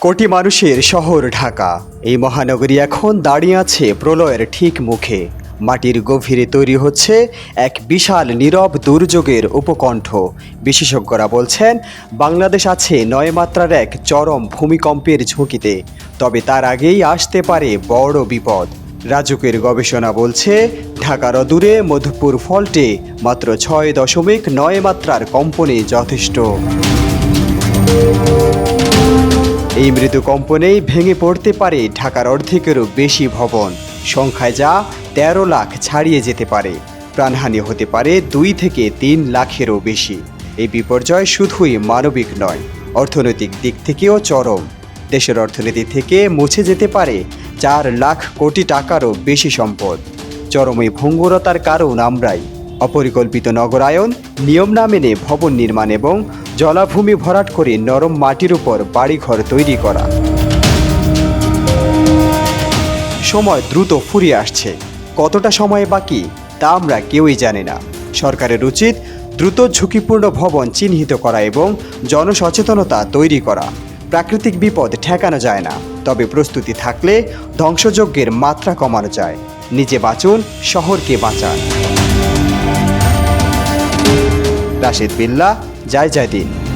কোটি মানুষের শহর ঢাকা। এই মহানগরী এখন দাঁড়িয়ে আছে প্রলয়ের ঠিক মুখে। মাটির গভীরে তৈরি হচ্ছে এক বিশাল নীরব দুর্যোগের উপকণ্ঠ। বিশেষজ্ঞরা বলছেন, বাংলাদেশ আছে নয় মাত্রার এক চরম ভূমিকম্পের ঝুঁকিতে। তবে তার আগেই আসতে পারে বড় বিপদ। রাজুকের গবেষণা বলছে, ঢাকার অদূরে মধুপুর ফল্টে মাত্র ছয় দশমিক নয় মাত্রার কম্পনে যথেষ্ট। এই মৃদু কম্পনেই ভেঙে পড়তে পারে ঢাকার অর্ধেকেরও বেশি ভবন। সংখ্যায় যা তেরো লাখ ছাড়িয়ে যেতে পারে। প্রাণহানি হতে পারে দুই থেকে তিন লাখেরও বেশি। এই বিপর্যয় শুধুই মানবিক নয়, অর্থনৈতিক দিক থেকেও চরম। দেশের অর্থনীতি থেকে মুছে যেতে পারে চার লাখ কোটি টাকারও বেশি সম্পদ। চরম এই ভঙ্গুরতার কারণ আমরাই। অপরিকল্পিত নগরায়ন, নিয়ম না মেনে ভবন নির্মাণ এবং জলাভূমি ভরাট করে নরম মাটির উপর বাড়িঘর তৈরি করা। সময় দ্রুত ফুরিয়ে আসছে। কতটা সময় বাকি, তা আমরা কেউই জানি না। সরকারের উচিত দ্রুত ঝুঁকিপূর্ণ ভবন চিহ্নিত করা এবং জনসচেতনতা তৈরি করা। প্রাকৃতিক বিপদ ঠেকানো যায় না, তবে প্রস্তুতি থাকলে ধ্বংসযজ্ঞের মাত্রা কমানো যায়। নিজে বাঁচুন, শহরকে বাঁচান। রাশেদ বিল্লা জয় জয় দিন